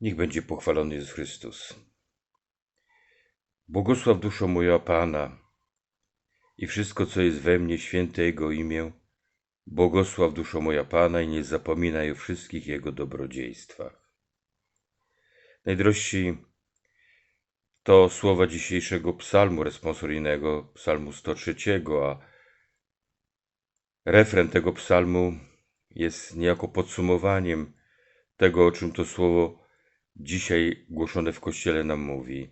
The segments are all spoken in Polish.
Niech będzie pochwalony Jezus Chrystus. Błogosław duszo moja Pana i wszystko, co jest we mnie, święte Jego imię. Błogosław duszo moja Pana i nie zapominaj o wszystkich Jego dobrodziejstwach. Najdrożsi, to słowa dzisiejszego psalmu responsoryjnego, psalmu 103, a refren tego psalmu jest niejako podsumowaniem tego, o czym to słowo dzisiaj głoszone w Kościele nam mówi.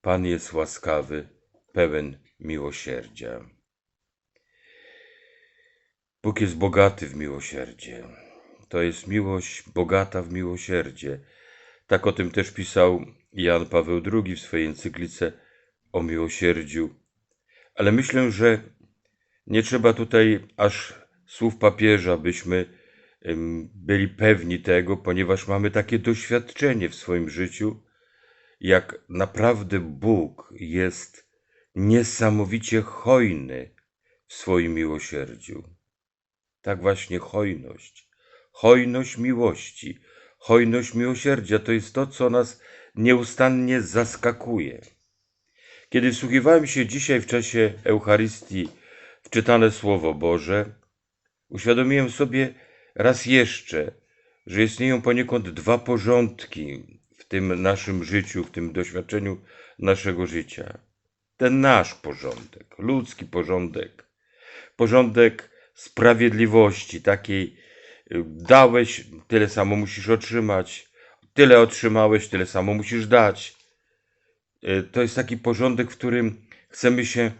Pan jest łaskawy, pełen miłosierdzia. Bóg jest bogaty w miłosierdzie. To jest miłość bogata w miłosierdzie. Tak o tym też pisał Jan Paweł II w swojej encyklice o miłosierdziu. Ale myślę, że nie trzeba tutaj aż słów papieża, byśmy byli pewni tego, ponieważ mamy takie doświadczenie w swoim życiu, jak naprawdę Bóg jest niesamowicie hojny w swoim miłosierdziu. Tak właśnie hojność, hojność miłości, hojność miłosierdzia to jest to, co nas nieustannie zaskakuje. Kiedy wsłuchiwałem się dzisiaj w czasie Eucharystii w czytane Słowo Boże, uświadomiłem sobie raz jeszcze, że istnieją poniekąd dwa porządki w tym naszym życiu, w tym doświadczeniu naszego życia. Ten nasz porządek, ludzki porządek, porządek sprawiedliwości, takiej y, dałeś, tyle samo musisz otrzymać, tyle otrzymałeś, tyle samo musisz dać. Y, To jest taki porządek, w którym chcemy się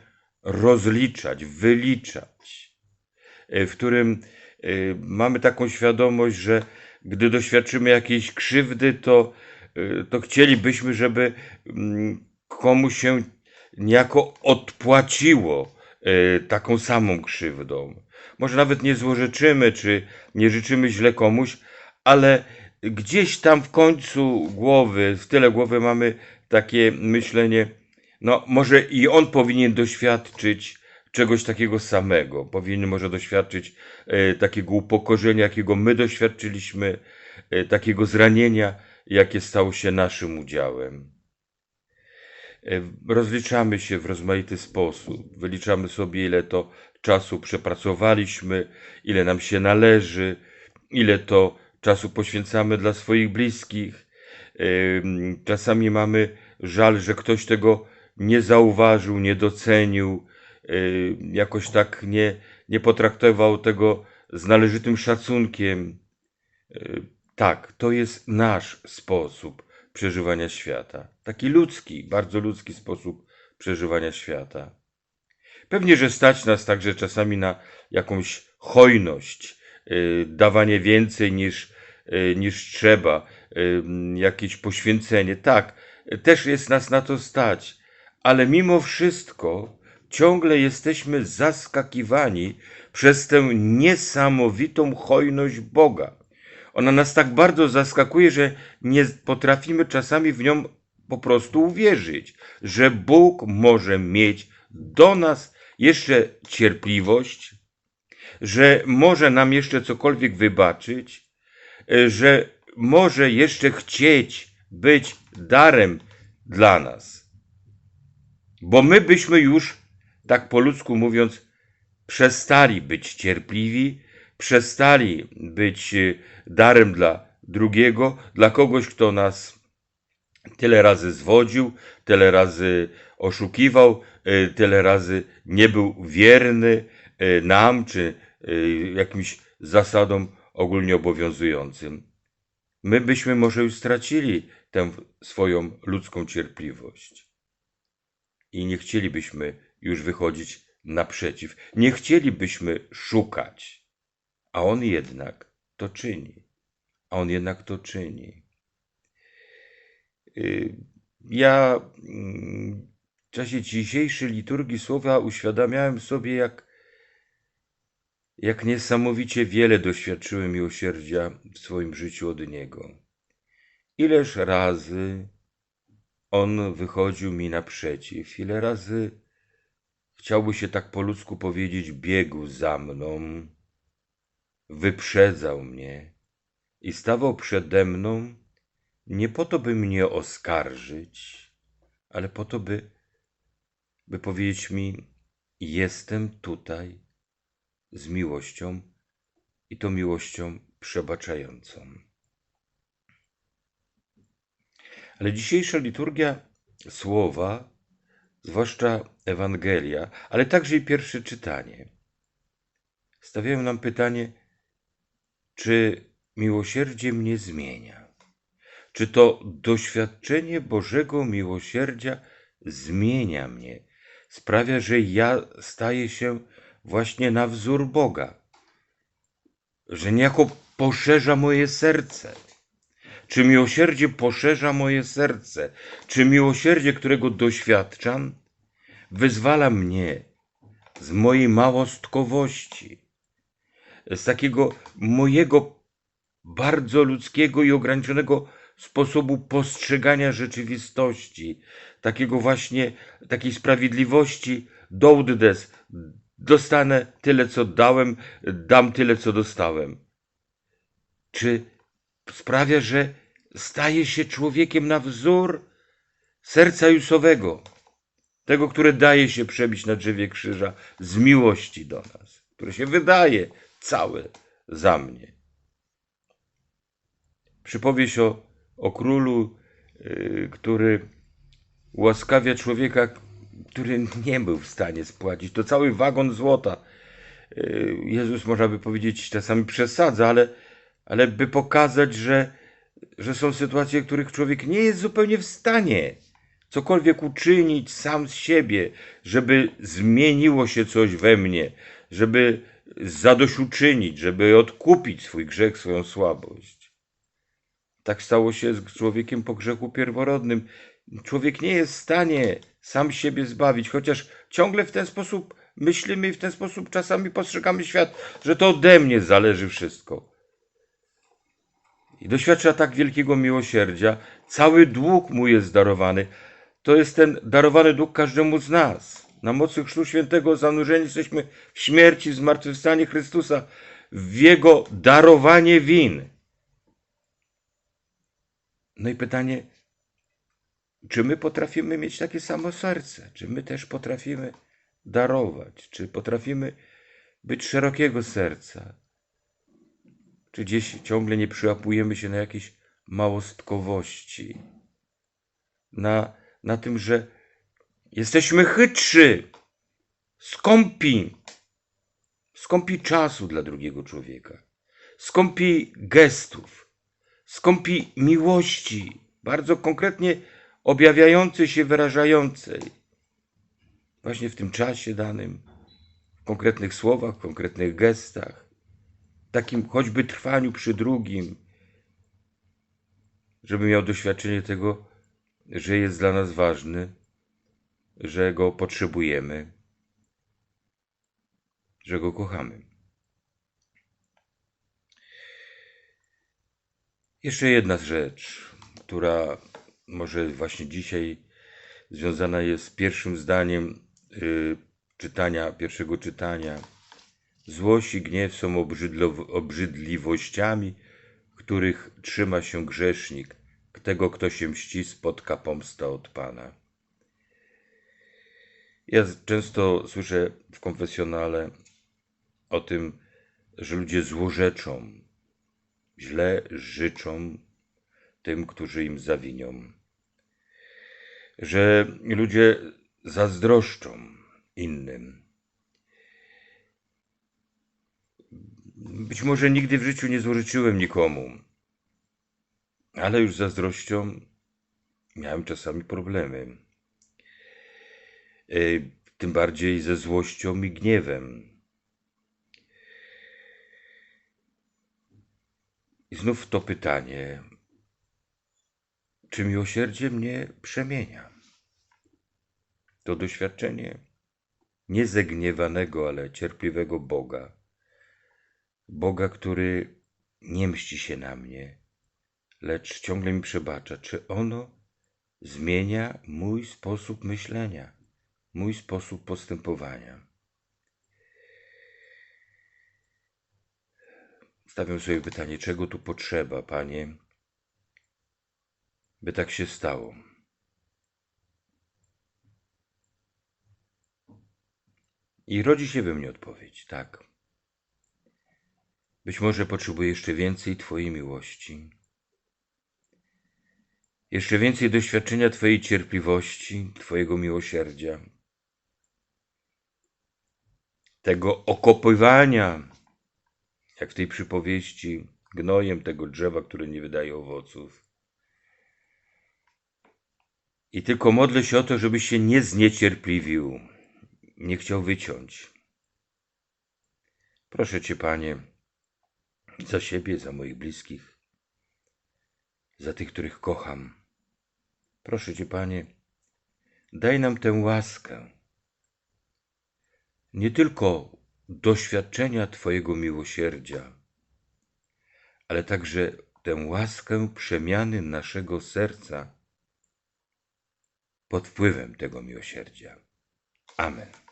rozliczać, wyliczać, y, w którym mamy taką świadomość, że gdy doświadczymy jakiejś krzywdy, to, y, to chcielibyśmy, żeby mm, komuś się niejako odpłaciło y, taką samą krzywdą. Może nawet nie złorzeczymy, czy nie życzymy źle komuś, ale gdzieś tam w końcu głowy, w tyle głowy mamy takie myślenie, no może i on powinien doświadczyć czegoś takiego samego, powinien może doświadczyć e, takiego upokorzenia, jakiego my doświadczyliśmy, e, takiego zranienia, jakie stało się naszym udziałem. E, Rozliczamy się w rozmaity sposób. Wyliczamy sobie, ile to czasu przepracowaliśmy, ile nam się należy, ile to czasu poświęcamy dla swoich bliskich. Czasami mamy żal, że ktoś tego nie zauważył, nie docenił, jakoś tak nie, nie potraktował tego z należytym szacunkiem. Y, Tak, to jest nasz sposób przeżywania świata. Taki ludzki, bardzo ludzki sposób przeżywania świata. Pewnie, że stać nas także czasami na jakąś hojność, y, dawanie więcej niż, y, niż trzeba, y, jakieś poświęcenie. Tak, też jest nas na to stać, ale mimo wszystko ciągle jesteśmy zaskakiwani przez tę niesamowitą hojność Boga. Ona nas tak bardzo zaskakuje, że nie potrafimy czasami w nią po prostu uwierzyć, że Bóg może mieć do nas jeszcze cierpliwość, że może nam jeszcze cokolwiek wybaczyć, e, że może jeszcze chcieć być darem dla nas. Bo my byśmy już, tak po ludzku mówiąc, przestali być cierpliwi, przestali być e, darem dla drugiego, dla kogoś, kto nas tyle razy zwodził, tyle razy oszukiwał, y, tyle razy nie był wierny y, nam czy y, jakimś zasadom ogólnie obowiązującym. My byśmy może już stracili tę swoją ludzką cierpliwość i nie chcielibyśmy już wychodzić naprzeciw, nie chcielibyśmy szukać, a on jednak to czyni. A on jednak to czyni. Y, Ja mm, w czasie dzisiejszej liturgii słowa uświadamiałem sobie, jak, jak niesamowicie wiele doświadczyłem miłosierdzia w swoim życiu od Niego. Ileż razy On wychodził mi naprzeciw, ile razy chciałby się tak po ludzku powiedzieć, biegł za mną, wyprzedzał mnie i stawał przede mną nie po to, by mnie oskarżyć, ale po to, by, by powiedzieć mi: Jestem tutaj z miłością i to miłością przebaczającą. Ale dzisiejsza liturgia słowa, zwłaszcza Ewangelia, ale także i pierwsze czytanie, stawiają nam pytanie, czy miłosierdzie mnie zmienia? Czy to doświadczenie Bożego miłosierdzia zmienia mnie, sprawia, że ja staję się właśnie na wzór Boga, że niejako poszerza moje serce? Czy miłosierdzie poszerza moje serce? Czy miłosierdzie, którego doświadczam, wyzwala mnie z mojej małostkowości, z takiego mojego bardzo ludzkiego i ograniczonego sposobu postrzegania rzeczywistości, takiego właśnie, takiej sprawiedliwości, dołd des, dostanę tyle, co dałem, dam tyle, co dostałem. Czy sprawia, że staje się człowiekiem na wzór serca Jusowego, tego, które daje się przebić na drzewie krzyża z miłości do nas, które się wydaje całe za mnie. Przypowieść o, o królu, yy, który ułaskawia człowieka, który nie był w stanie spłacić. To cały wagon złota. Yy, Jezus, można by powiedzieć, czasami przesadza, ale, ale by pokazać, że, że są sytuacje, których człowiek nie jest zupełnie w stanie cokolwiek uczynić sam z siebie, żeby zmieniło się coś we mnie, żeby zadośćuczynić, żeby odkupić swój grzech, swoją słabość. Tak stało się z człowiekiem po grzechu pierworodnym. Człowiek nie jest w stanie sam siebie zbawić, chociaż ciągle w ten sposób myślimy i w ten sposób czasami postrzegamy świat, że to ode mnie zależy wszystko. I doświadcza tak wielkiego miłosierdzia, cały dług mu jest darowany. To jest ten darowany dług każdemu z nas. Na mocy Chrztu Świętego zanurzeni jesteśmy w śmierci, w zmartwychwstanie Chrystusa, w Jego darowanie win. No i pytanie, czy my potrafimy mieć takie samo serce? Czy my też potrafimy darować? Czy potrafimy być szerokiego serca? Czy gdzieś ciągle nie przyłapujemy się na jakiejś małostkowości? Na, na tym, że jesteśmy chytrzy, skąpi, skąpi czasu dla drugiego człowieka, skąpi gestów, skąpi miłości, bardzo konkretnie objawiającej się, wyrażającej. Właśnie w tym czasie danym, w konkretnych słowach, w konkretnych gestach, takim choćby trwaniu przy drugim, żeby miał doświadczenie tego, że jest dla nas ważny, że go potrzebujemy, że go kochamy. Jeszcze jedna rzecz, która może właśnie dzisiaj związana jest z pierwszym zdaniem y, czytania, pierwszego czytania. Złość i gniew są obrzydliwościami, których trzyma się grzesznik. Tego, kto się mści, spotka pomsta od Pana. Ja często słyszę w konfesjonale o tym, że ludzie złorzeczą, źle życzą tym, którzy im zawinią. Że ludzie zazdroszczą innym. Być może nigdy w życiu nie złożyczyłem nikomu, ale już zazdrością miałem czasami problemy. E, tym bardziej ze złością i gniewem. I znów to pytanie, czy miłosierdzie mnie przemienia? To doświadczenie niezagniewanego, ale cierpliwego Boga. Boga, który nie mści się na mnie, lecz ciągle mi przebacza. Czy ono zmienia mój sposób myślenia, mój sposób postępowania? Stawiam sobie pytanie, czego tu potrzeba, Panie, by tak się stało. I rodzi się we mnie odpowiedź, tak. Być może potrzebuję jeszcze więcej Twojej miłości, jeszcze więcej doświadczenia Twojej cierpliwości, Twojego miłosierdzia, tego okopywania, jak w tej przypowieści, gnojem tego drzewa, które nie wydaje owoców. I tylko modlę się o to, żeby się nie zniecierpliwił, nie chciał wyciąć. Proszę Cię, Panie, za siebie, za moich bliskich, za tych, których kocham. Proszę Cię, Panie, daj nam tę łaskę, nie tylko doświadczenia Twojego miłosierdzia, ale także tę łaskę przemiany naszego serca pod wpływem tego miłosierdzia. Amen.